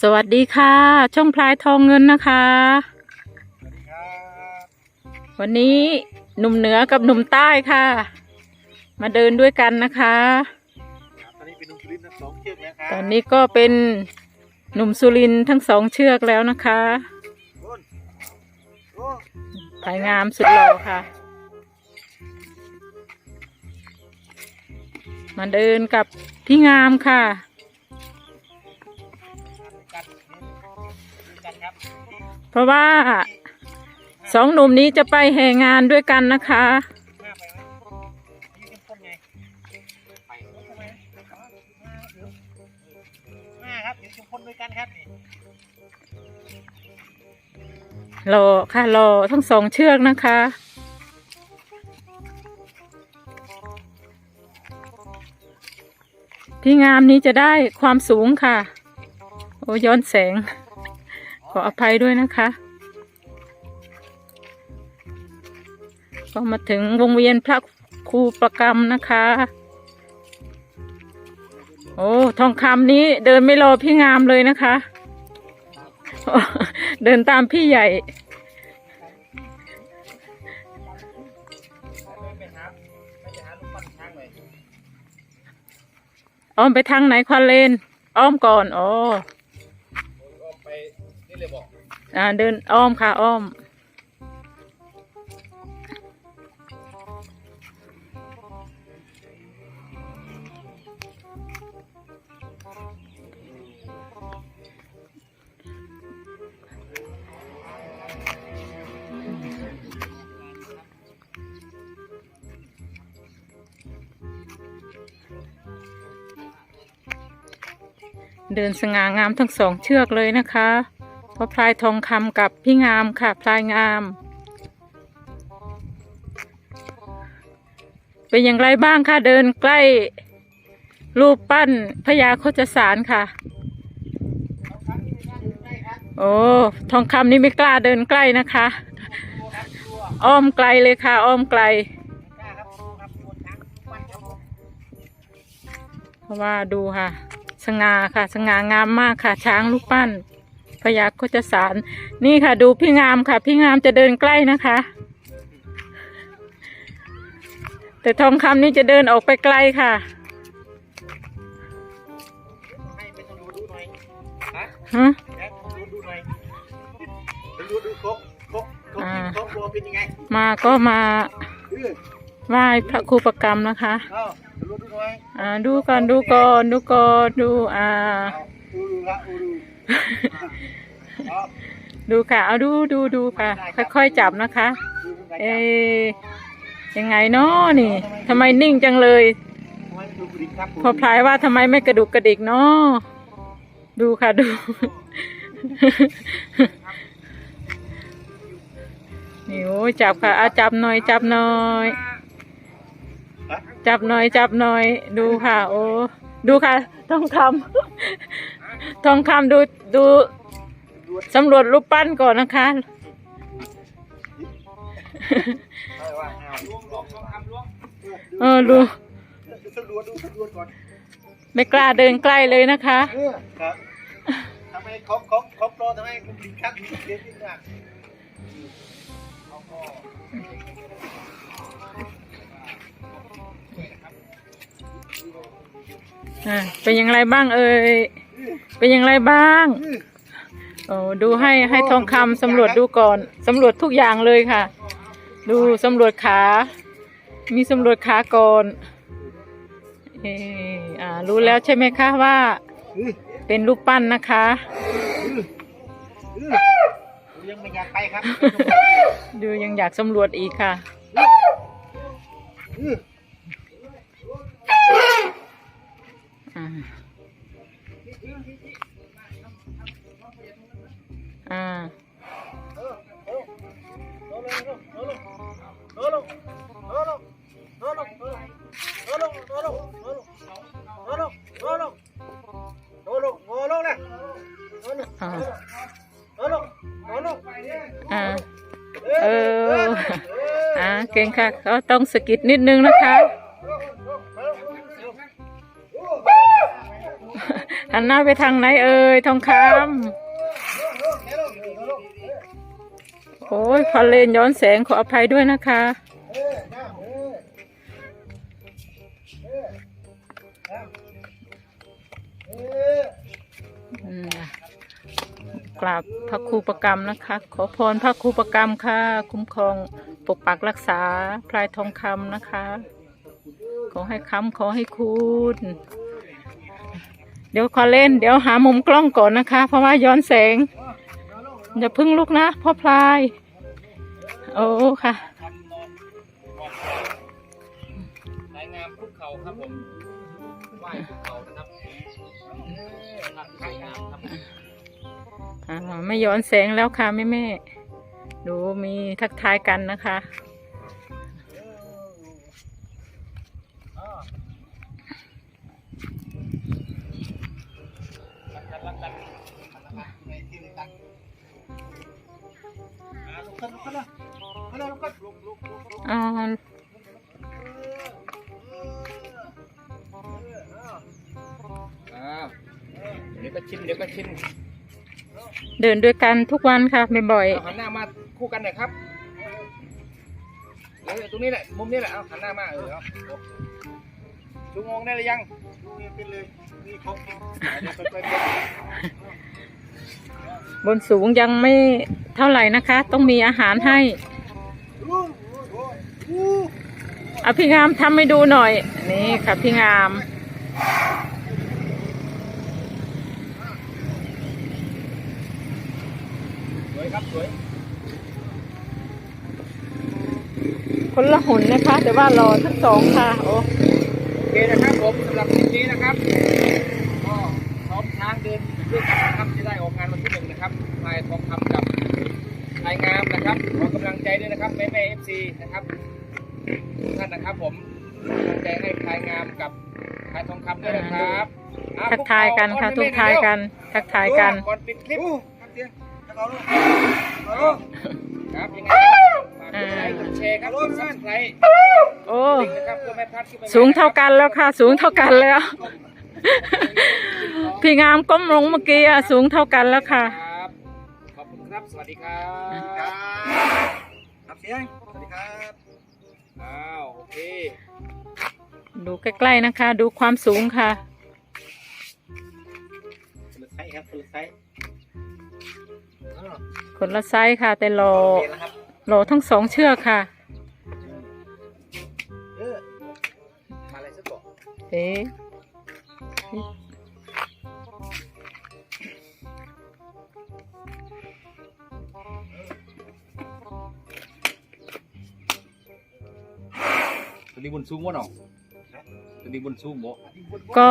สวัสดีค่ะ ช่องพลายทองเงินนะคะ วันนี้หนุ่มเหนือกับหนุ่มใต้ค่ะ มาเดินด้วยกันนะคะ ตอนนี้เป็นนุ่มสุรินทร์ทั้งสองเชือกแล้วครัตอนนี้ก็เป็นหนุ่มสุรินทร์ทั้งสองเชือกแล้วนะคะโอ้นโอ้พลายงามสุดหล่อค่ะ มาเดินกับพี่งามค่ะ ราะว่าสองหนุ่มนี้จะไปแห่งานด้วยกันนะคะหน้าไปไหมยืนเข้มข้นไงไปทำไมหน้าครับยืนเข้มข้นด้วยกันครับนี่รอค่ะรอทั้งสองเชือกนะคะพี่งามนี้จะได้ความสูงค่ะ โอ้ย้อนแสงข ออภัยด้วยนะคะก็มาถึงวงเวียนพระครูประกรรมนะคะ โอ้ทองคำนี้เดินไม่รอพี่งามเลยนะคะ เดินตามพี่ใหญ่อ้อมไปทางไหนควันเลน อ้อมก่อน อ๋อ นเลยบอกอ่าเดินอ้อมค่ะอ้อม เดินสง่างามทั้งสองเชือกเลยนะคะ พระพลายทองคำกับพี่งามค่ะพลายงาม เป็นอย่างไรบ้างคะเดินใกล้ รูปปั้นพญาโคจสารค่ะ โอ้ทองคำนี่ไม่กล้าเดินใกล้นะคะ อ้อมไกลเลยค่ะ อ้อมไกล เพราะว่าดูค่ะ สง่าค่ะ สง่างามมากค่ะ ช้างลูกปั้น พญาโคจสาร นี่ค่ะ ดูพี่งามค่ะ พี่งามจะเดินใกล้นะคะ แต่ทองคำนี่จะเดินออกไปไกลค่ะให้ไปตำรวจดูหน่อยฮะฮะแอบตำรวจดูหน่อยตำรวจดูครบครบครบอ่าครบครัวเป็นยังไงมาก็มาเออไหว้พระครูประกรรมนะคะเอาตำรวจดูหน่อยอ่าดูก่อนดูก่อนดูก่อนดูอ่า ดูค่ะ เอาดูดูดูค่ะ ค่อยๆจับนะคะ เอ๊ยังไงเนาะนี่ทำไมนิ่งจังเลย พอพลายว่าทำไมไม่กระดุกกระดิกเนาะดูค่ะดู นี่โอ้จับค่ะอาจับหน่อยจับหน่อยจับหน่อยจับหน่อย ดูค่ะ โอ้ดูค่ะทองคำ ทองคำดูดูสำรวจรูปปั้นก่อนนะคะ เอาว่าเอาล้วงล้วงล้วงทำล้วงเออดูสำรวจดูสำรวจก่อนไม่กล้าเดินใกล้เลยนะคะเออครับทำไมครบครบครบโปรทำไมคุณดิครับเดี๋ยวนิดหน่อยเอาก็อ่าเป็นอย่างไรบ้างเอ่ย เป็นอย่างไรบ้างโอ้ดูให้ให้ทองคำสำรวจดูก่อนสำรวจทุกอย่างเลยค่ะ ดูสำรวจขา มีสำรวจขาก่อนเอออ่ารู้แล้วใช่ไหมคะว่าเออเป็นรูปปั้นนะคะเออยังไม่อยากไปครับดูยังอยากสำรวจอีกค่ะเอออ่า อ่าอ่าอ่าเอออ่าเก่งค่ะก็ต้องสกิดนิดนึงนะคะหันหน้าไปทางไหนเอ่ยทองคำ โอ้ยพอเลนย้อนแสงขออภัยด้วยนะคะกราบพระครูประกรรมนะคะ ขอพรพระครูประกรรมค่ะ คุ้มครองปกปักรักษาพลายทองคำนะคะ ขอให้ค้ำขอให้คุณเดี๋ยวขอเล่น เดี๋ยวหามุมกล้องก่อนนะคะ เพราะว่าย้อนแสง อย่าพึ่งลุกนะพ่อพลาย โอ้ค่ะทำนอนรายงามคุกเขาครับผมไหว้คุกเขานะครับทำรายงามครับอ่าไม่ย้อนแสงแล้วค่ะแม่แม่ๆดูมีทักทายกันนะคะ อ่าเดี๋ยวก็ชินเดี๋ยวก็ชินเดินด้วยกันทุกวันค่ะบ่อยเอาหันหน้ามาคู่กันหน่อยครับเออตรงนี้แหละมุมนี้แหละเอาหันหน้ามาเออเอาชูงงได้หรือยังชูงเป็นเลยนี่ครบ บนสูงยังไม่เท่าไหร่นะคะ ต้องมีอาหารให้เอาพี่งามทำให้ดูหน่อย นี่ค่ะพี่งาม สวยครับสวยคนละหุ่นนะคะ แต่ว่ารอทั้งสองค่ะโอ้โอเคนะครับผมสำหรับคลิปนี้นะครับก็พร้อมทางเดิน ด้วยกันนะครับจะได้ออกงานวันที่หนึ่งนะครับพายทองคำกับนายงามนะครับขอกำลังใจด้วยนะครับแม่แม่เอฟซีนะครับทุกท่านนะครับผมกำลังใจให้พายงามกับพายทองคำด้วยนะครับอะทักทายกันค่ะพวทุเรกทายกัน ทักทายกันก่อนปิดคลิปครับยังไงฝากกดไลค์กดแชร์ครับกดซับสไครต์โอ้นะครับเพื่อไม่พลาดคลิปใหม่ๆสูงเท่ากันแล้วค่ะ สูงเท่ากันแล้ว พี่งามก้มลงเมื่อกี้อะสูงเท่ากันแล้วค่ะครับขอบคุณครับ สวัสดีครับครับเสียงสวัสดีครับอ้าวโอเคดูใกล้ๆนะคะ ดูความสูงค่ะ คนละไซส์ครับคนละไซส์คนละไซส์ค่ะ แต่รอโอเคแล้วครับรอทั้งสองเชือกค่ะ เออมาอะไรสักบอก เอ๊ะ ตัวนี้บนซูมวะเนาะตัวนี้บนซูมบ่ก็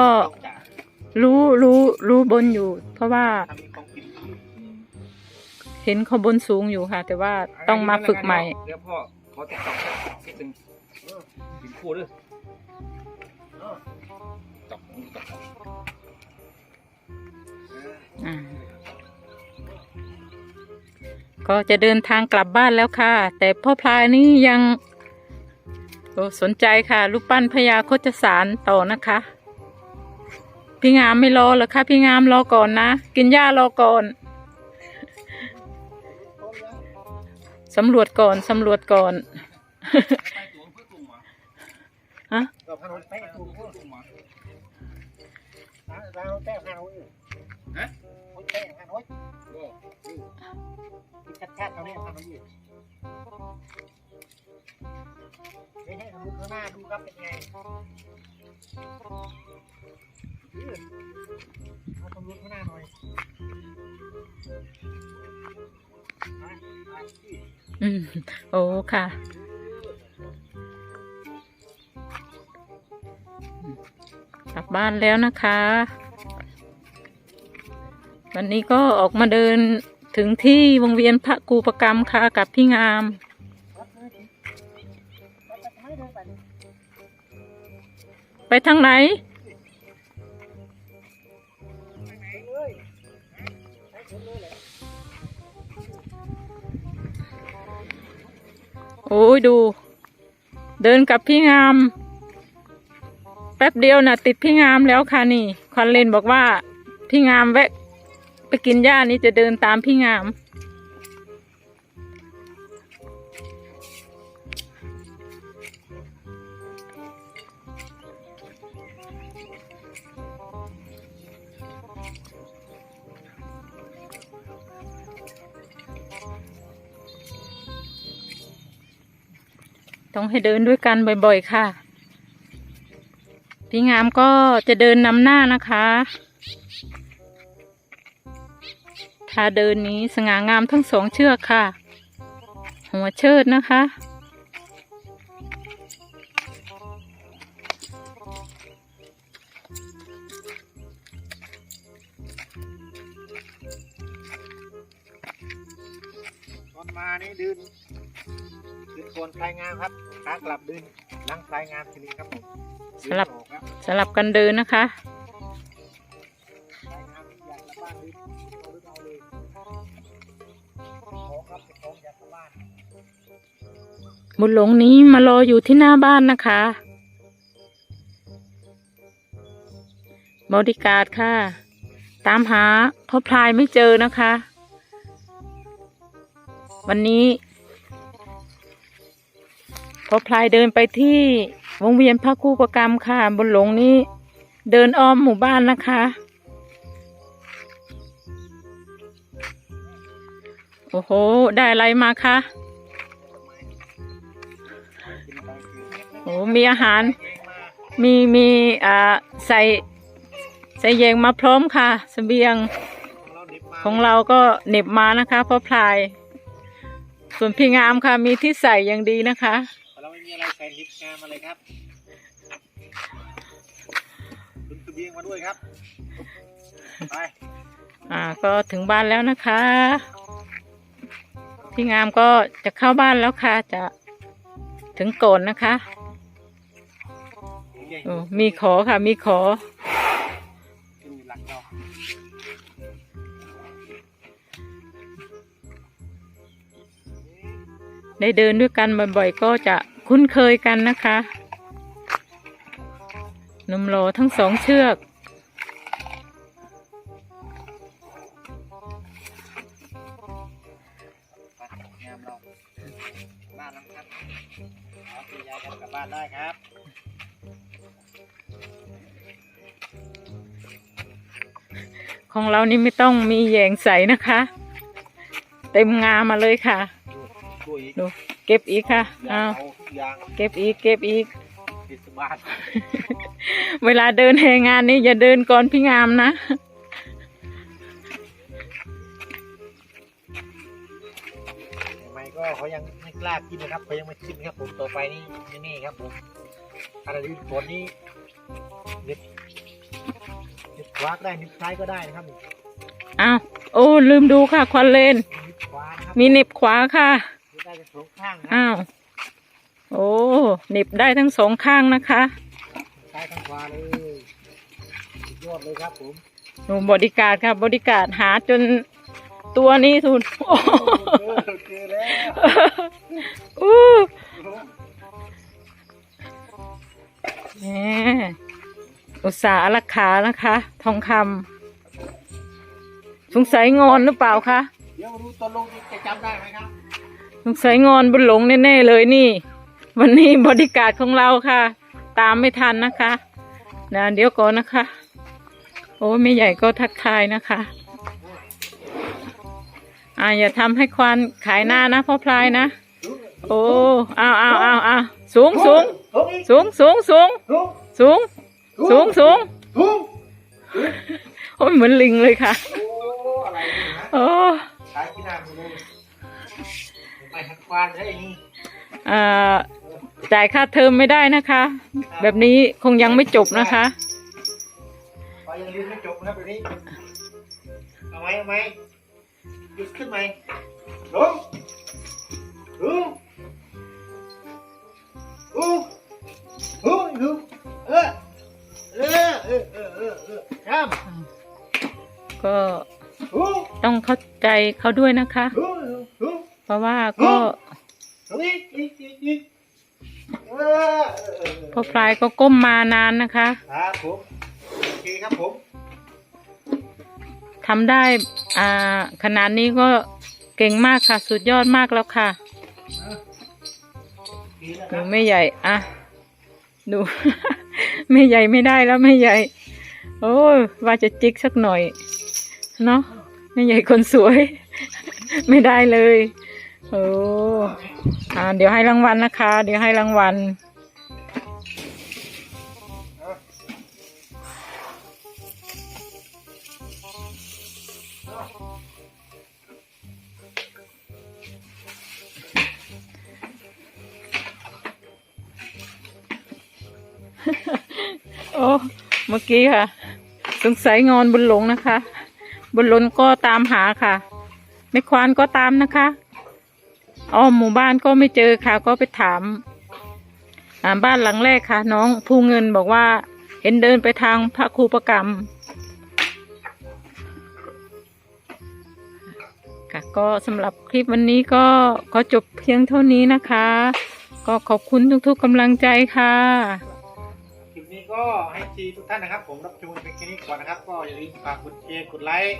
รู้รู้รู้บนอยู่ เพราะว่าทำมีของกินเห็นเขาบนสูงอยู่ค่ะ แต่ว่าต้องมาฝึกใหม่เดี๋ยวพ่อขอติดต่อนิดนึงกินคู่ด้วยตอกตอกอ่าก็จะเดินทางกลับบ้านแล้วค่ะ แต่พ่อพลายนี่ยัง โอ้สนใจค่ะรูปปั้นพญาโคจสารต่อนะคะ พี่งามไม่รอเหรอคะพี่งามรอก่อนนะ กินหญ้ารอก่อนสำรวจก่อนสำรวจก่อนไปตัวเพื่อตุ่มหมาฮะก็พันธุ์ไปถูก เพื่อตุ่มหมาเราแต้มพันธุ์ฮะคนแต้มพันธุ์ก็ชัดชัดเราเนี่ยพันธุ์อยู่ไม่ใช่ดูข้างหน้าดูครับเป็นไงเอาตรงนู้นข้างหน้าหน่อยอืมโอ้ค่ะกลับบ้านแล้วนะคะ วันนี้ก็ออกมาเดินถึงที่วงเวียนพระกูประกรรมค่ะกับพี่งาม ทางไหน โอ้ยดู เดินกับพี่งาม แป๊บเดียวน่ะ ติดพี่งามแล้วค่ะนี่ควันเลนบอกว่า พี่งามแวะ ไปกินหญ้านี่จะเดินตามพี่งาม ต้องให้เดินด้วยกันบ่อยๆค่ะพี่งามก็จะเดินนำหน้านะคะ ถ้าเดินนี้สง่างามทั้งสองเชือกค่ะ หัวเชิดนะคะตอนมานี่ดืน ดืนส่วนคลายงามครับขากลับดืนหลังคลายงามทีนี้ครับผมสลับครับสลับกันเดินนะคะมอยากกลับบ้านดืนเอาดืนเอาเลยของครับเป็นของอยากกลับบ้านบุญหลงนี้มารออยู่ที่หน้าบ้านนะคะ บริการดค่ะ ตามหาพ่อพลายไม่เจอนะคะ วันนี้ อพลายเดินไปที่วงเวียนพระคู่ประกรรมค่ะบุญหลงนี้ เดินอ้อมหมู่บ้านนะคะ โอ้โห ได้อะไรมาคะโอ้มีอาหาร มีมีอ่าใส่ใส่แยงมาพร้อมค่ะเสบียงของเราก็เหน็บมานะคะเพราะพลาย ส่วนพี่งามค่ะมีที่ใส่อย่างดีนะคะ ไม่มีอะไรใส่ลิปงามอะไรครับคุณตะเบียงมาด้วยครับ ไป อ่า ก็ถึงบ้านแล้วนะคะ พี่งามก็จะเข้าบ้านแล้วค่ะ จะถึงโกนนะคะโอ้มีขอค่ะ มีขอดูหลังเราได้เดินด้วยกันบ่อยๆก็จะ คุ้นเคยกันนะคะหนุ่มโลทั้งสองเชือกไปงามเราบ้านหลังครับเอาตียายกันกลับบ้านได้ครับของเรานี่ไม่ต้องมีแยงใสนะคะ เต็มงามาเลยค่ะ ดูอีกดูเก็บอีกค่ะยาเอางเอา ยางเก็บอีกเก็บอีกติดสบ้านเวลาเดินแหงานนี่อย่าเดินก่อนพี่งามนะทำไมก็เขายังไม่กล้ากินนะครับเขายังไม่ชิมครับผมต่อไปนี่นี่ๆครับผมอะไรที่ฝนนี้เน็บเน็บขวาก็ได้เน็บซ้ายก็ได้นะครับอ้าวโอ้ลืมดูค่ะควันเลนเน็บขวานะครับมีเหน็บขวาค่ะได้ทั้งสองข้างนะอ้าว โอ้เหน็บได้ทั้งสองข้างนะคะซ้ายทั้งขวาเลยสุดยอดเลยครับผมหนูบริการค่ะบริการหาจนตัวนี้สุดโอ้เออเจอแล้วอู้แหมอุตสาห์ราคานะคะ ทองคำสงสัยงอนหรือเปล่าคะเดี๋ยวมาดูตอนลงจะจำได้ไหมครับสงสัยงอนบุญหลงแน่ๆเลยนี่ วันนี้บริการของเราค่ะ ตามไม่ทันนะคะนะเดี๋ยวก่อนนะคะ โอ้ไม่ใหญ่ก็ทักทายนะคะอ่าอย่าทำให้ควันขายหน้านะพ่อพลายนะ โอ้อ้าวอ้าวอ้าวอ้าวสูงสูงทุกอีกสูงสูงสูงทุกสูงสูงสูงทุกโอ้ยเหมือนลิงเลยค่ะโอ้อะไรเนี่ยนะโอ้ขายที่หน้ามึงเลยไปหัดควานให้นี่อ่า จ่ายค่าเทอมไม่ได้นะคะ แบบนี้คงยังไม่จบนะคะพอยังเรียนไม่จบนะครับแบบนี้เอาไหมเอาไหมหยุดขึ้นไหมลงลงลงลงลงเออเออเออเออเออเออข้ามก็ลงต้องเข้าใจเขาด้วยนะคะลงลงเพราะว่าก็ลงอีกอีกอีกอีก พ่อพลายก็ก้มมานานนะคะ ครับผมโอเคครับผมทำได้อ่าขนาดนี้ก็เก่งมากค่ะ สุดยอดมากแล้วค่ะดีนะคดูรับแม่ใหญ่อะดูแม่ใหญ่ไม่ได้แล้วแม่ใหญ่ โอ้ยว่าจะจิกสักหน่อย เนาะแม่ใหญ่คนสวย ไม่ได้เลย โอ้ อ่าเดี๋ยวให้รางวัลนะคะ เดี๋ยวให้รางวัลโอ้เมื่อกี้ค่ะ สงสัยงอนบุญหลงนะคะ บุญหลงก็ตามหาค่ะแม่ควานก็ตามนะคะ อ้อมหมู่บ้านก็ไม่เจอค่ะ ก็ไปถามอ่บ้านหลังแรกค่ะ น้องภูเงินบอกว่า เห็นเดินไปทางพระครูประกรรมค่ะก็สำหรับคลิปวันนี้ก็ขอจบเพียงเท่านี้นะคะ ก็ขอบคุณทุกๆกำลังใจค่ะคลิปนี้ก็ให้ทีทุกท่านนะครับ ผมรับชมเป็นแค่นี้ก่อนนะครับ ก็อย่าลืมฝากกดแชร์กดไลค์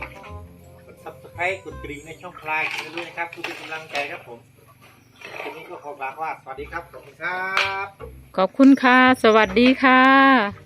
กดซับสไครต์กดกริ่งในช่องคลายกันด้วยนะครับทุกเป็นกำลังใจครับผม คลิปนี้ก็ขอบอกว่าสวัสดีครับ ขอบคุณครับ ขอบคุณค่ะ สวัสดีค่ะ